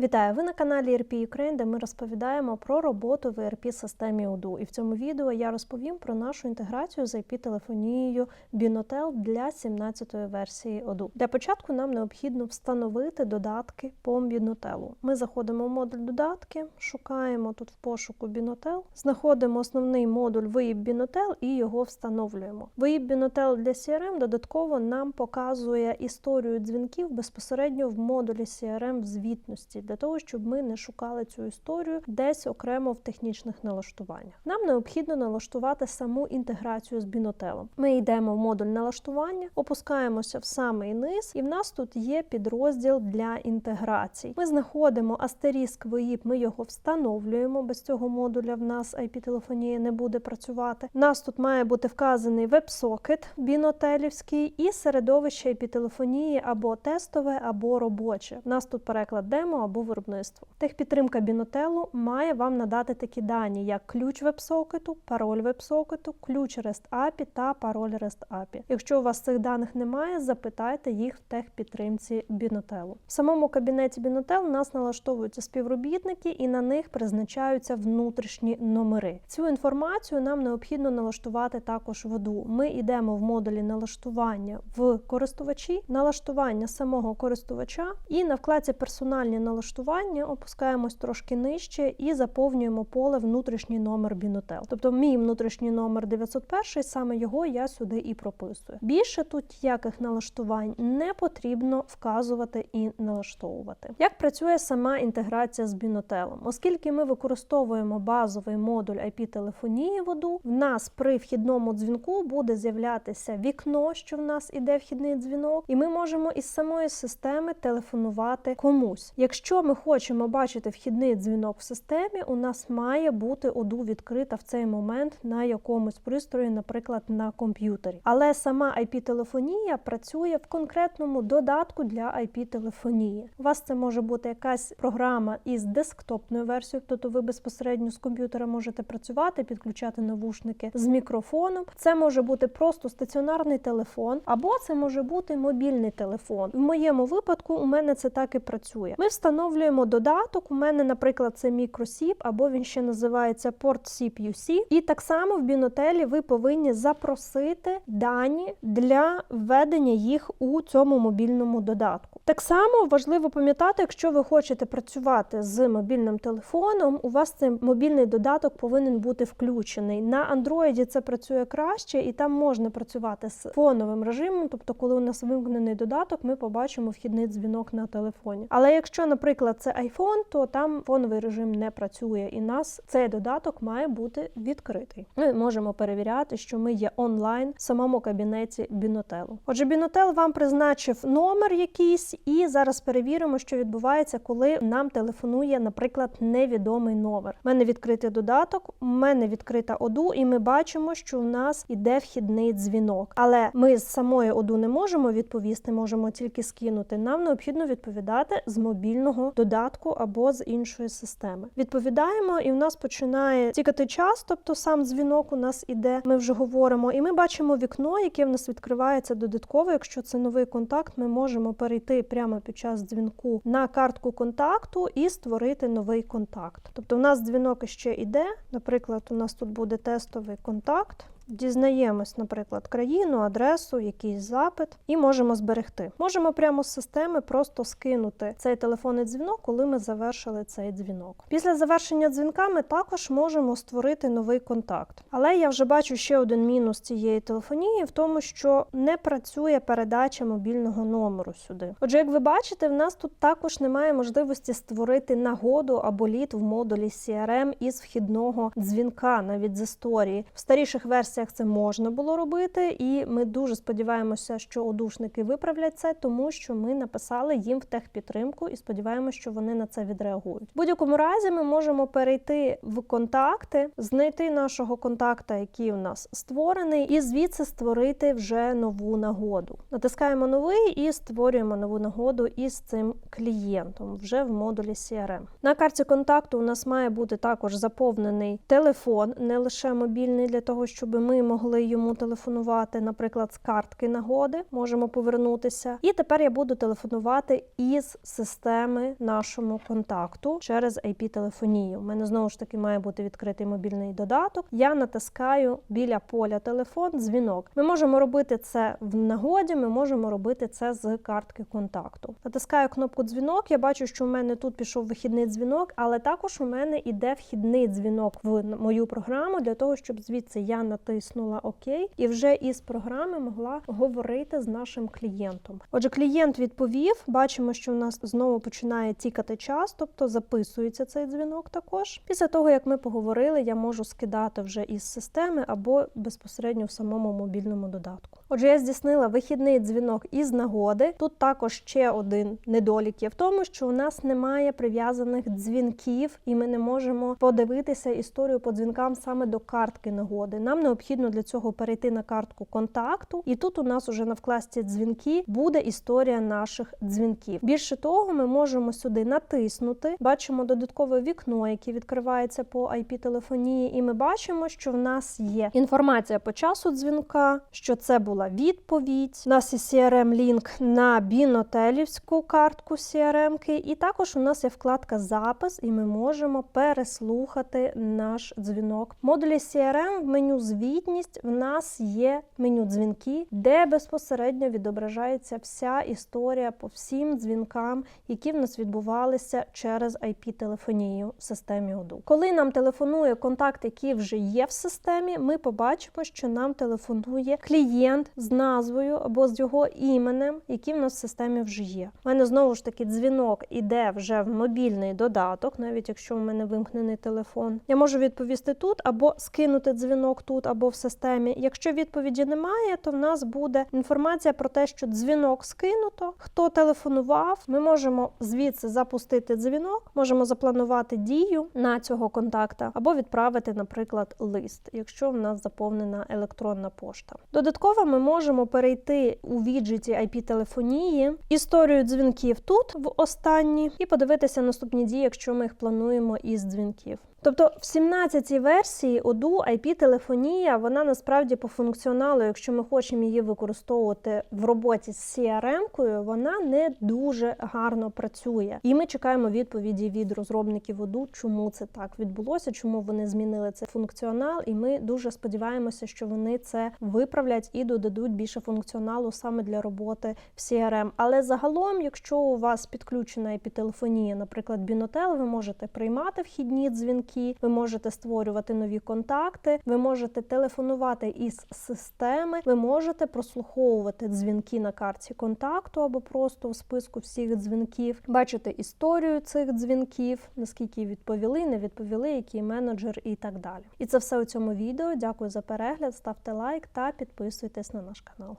Вітаю! Ви на каналі ERP Ukraine, де ми розповідаємо про роботу в ERP системі Odoo. І в цьому відео я розповім про нашу інтеграцію з IP-телефонією Binotel для 17-ї версії Odoo. Для початку нам необхідно встановити додатки по Binotel. Ми заходимо в модуль додатки, шукаємо тут в пошуку Binotel, знаходимо основний модуль VIB Binotel і його встановлюємо. VIB Binotel для CRM додатково нам показує історію дзвінків безпосередньо в модулі CRM в звітності для того, щоб ми не шукали цю історію десь окремо в технічних налаштуваннях. Нам необхідно налаштувати саму інтеграцію з бінотелом. Ми йдемо в модуль налаштування, опускаємося в самий низ, і в нас тут є підрозділ для інтеграцій. Ми знаходимо астеріск VIP, ми його встановлюємо. Без цього модуля в нас IP-телефонія не буде працювати. У нас тут має бути вказаний веб-сокет бінотелівський і середовище IP-телефонії або тестове, або робоче. У нас тут переклад демо або виробництво. Техпідтримка бінотелу має вам надати такі дані, як ключ веб-сокету, пароль веб-сокету, ключ REST API та пароль REST API. Якщо у вас цих даних немає, запитайте їх в техпідтримці бінотелу. В самому кабінеті бінотел у нас налаштовуються співробітники і на них призначаються внутрішні номери. Цю інформацію нам необхідно налаштувати також в Odoo. Ми йдемо в модулі налаштування в користувачі, налаштування самого користувача і на вкладці персональні налаштування опускаємось трошки нижче і заповнюємо поле внутрішній номер Бінотел. Тобто мій внутрішній номер 901, саме його я сюди і прописую. Більше тут ніяких налаштувань не потрібно вказувати і налаштовувати. Як працює сама інтеграція з Бінотелом? Оскільки ми використовуємо базовий модуль IP-телефонії воду, в нас при вхідному дзвінку буде з'являтися вікно, що в нас іде вхідний дзвінок, і ми можемо із самої системи телефонувати комусь. Якщо ми хочемо бачити вхідний дзвінок в системі, у нас має бути оду відкрита в цей момент на якомусь пристрої, наприклад, на комп'ютері. Але сама IP-телефонія працює в конкретному додатку для IP-телефонії. У вас це може бути якась програма із десктопною версією, тобто ви безпосередньо з комп'ютера можете працювати, підключати навушники з мікрофоном. Це може бути просто стаціонарний телефон, або це може бути мобільний телефон. В моєму випадку у мене це так і працює. Ми встановлюємо додаток. У мене, наприклад, це мікросіп, або він ще називається PortSip UC. І так само в бінотелі ви повинні запросити дані для введення їх у цьому мобільному додатку. Так само важливо пам'ятати, якщо ви хочете працювати з мобільним телефоном, у вас цей мобільний додаток повинен бути включений. На Android це працює краще, і там можна працювати з фоновим режимом. Тобто, коли у нас вимкнений додаток, ми побачимо вхідний дзвінок на телефоні. Але якщо, наприклад, це iPhone, то там фоновий режим не працює, і нас цей додаток має бути відкритий. Ми можемо перевіряти, що ми є онлайн в самому кабінеті Бінотелу. Отже, Бінотел вам призначив номер якийсь, і зараз перевіримо, що відбувається, коли нам телефонує, наприклад, невідомий номер. У мене відкритий додаток, у мене відкрита оду, і ми бачимо, що у нас іде вхідний дзвінок. Але ми з самої оду не можемо відповісти, можемо тільки скинути. Нам необхідно відповідати з мобільного додатку або з іншої системи. Відповідаємо, і в нас починає тікати час, тобто сам дзвінок у нас іде. Ми вже говоримо, і ми бачимо вікно, яке в нас відкривається додатково. Якщо це новий контакт, ми можемо перейти прямо під час дзвінку на картку контакту і створити новий контакт. Тобто, у нас дзвінок ще іде. Наприклад, у нас тут буде тестовий контакт. Дізнаємось, наприклад, країну, адресу, якийсь запит, і можемо зберегти. Можемо прямо з системи просто скинути цей телефонний дзвінок, коли ми завершили цей дзвінок. Після завершення дзвінка ми також можемо створити новий контакт. Але я вже бачу ще один мінус цієї телефонії в тому, що не працює передача мобільного номеру сюди. Отже, як ви бачите, в нас тут також немає можливості створити нагоду або лід в модулі CRM із вхідного дзвінка, навіть з історії. В старіших версіях це можна було робити, і ми дуже сподіваємося, що одушники виправлять це, тому що ми написали їм в техпідтримку і сподіваємося, що вони на це відреагують. В будь-якому разі ми можемо перейти в контакти, знайти нашого контакта, який у нас створений, і звідси створити вже нову нагоду. Натискаємо новий і створюємо нову нагоду із цим клієнтом вже в модулі CRM. На карті контакту у нас має бути також заповнений телефон, не лише мобільний, для того, щоб ми могли йому телефонувати, наприклад, з картки нагоди, можемо повернутися. І тепер я буду телефонувати із системи нашому контакту через IP-телефонію. У мене знову ж таки має бути відкритий мобільний додаток. Я натискаю біля поля телефон дзвінок. Ми можемо робити це в нагоді, ми можемо робити це з картки контакту. Натискаю кнопку дзвінок. Я бачу, що у мене тут пішов вихідний дзвінок, але також у мене іде вхідний дзвінок в мою програму для того, щоб звідси я натиснула ОК і вже із програми могла говорити з нашим клієнтом. Отже, клієнт відповів. Бачимо, що в нас знову починає тікати час, тобто записується цей дзвінок також. Після того, як ми поговорили, я можу скидати вже із системи або безпосередньо в самому мобільному додатку. Отже, я здійснила вихідний дзвінок із нагоди. Тут також ще один недолік є в тому, що у нас немає прив'язаних дзвінків, і ми не можемо подивитися історію по дзвінкам саме до картки нагоди. Нам необхідно для цього перейти на картку контакту, і тут у нас уже на вкладці дзвінки буде історія наших дзвінків. Більше того, ми можемо сюди натиснути. Бачимо додаткове вікно, яке відкривається по IP-телефонії, і ми бачимо, що в нас є інформація по часу дзвінка, що це була відповідь. У нас є crm лінк на бінотелівську картку CRM-ки, і також у нас є вкладка Запис, і ми можемо переслухати наш дзвінок. В модулі CRM в меню Звітність в нас є меню дзвінки, де безпосередньо відображається вся історія по всім дзвінкам, які в нас відбувалися через IP-телефонію в системі Odoo. Коли нам телефонує контакт, який вже є в системі, ми побачимо, що нам телефонує клієнт з назвою або з його іменем, який в нас в системі вже є. У мене знову ж таки дзвінок іде вже в мобільний додаток, навіть якщо в мене вимкнений телефон. Я можу відповісти тут або скинути дзвінок тут, або в системі. Якщо відповіді немає, то в нас буде інформація про те, що дзвінок скинуто, хто телефонував. Ми можемо звідси запустити дзвінок, можемо запланувати дію на цього контакта або відправити, наприклад, лист, якщо в нас заповнена електронна пошта. Додатково ми можемо перейти у віджиті IP-телефонії, історію дзвінків тут в останній, і подивитися наступні дії, якщо ми їх плануємо із дзвінків. Тобто в 17-й версії Odoo IP-телефонія, вона насправді по функціоналу, якщо ми хочемо її використовувати в роботі з CRM-кою, вона не дуже гарно працює. І ми чекаємо відповіді від розробників Odoo, чому це так відбулося, чому вони змінили цей функціонал. І ми дуже сподіваємося, що вони це виправлять і додадуть більше функціоналу саме для роботи в CRM. Але загалом, якщо у вас підключена IP-телефонія, наприклад, Binotel, ви можете приймати вхідні дзвінки ви можете створювати нові контакти, ви можете телефонувати із системи, ви можете прослуховувати дзвінки на карті контакту або просто у списку всіх дзвінків, бачити історію цих дзвінків, наскільки відповіли, не відповіли, який менеджер і так далі. І це все у цьому відео. Дякую за перегляд, ставте лайк та підписуйтесь на наш канал.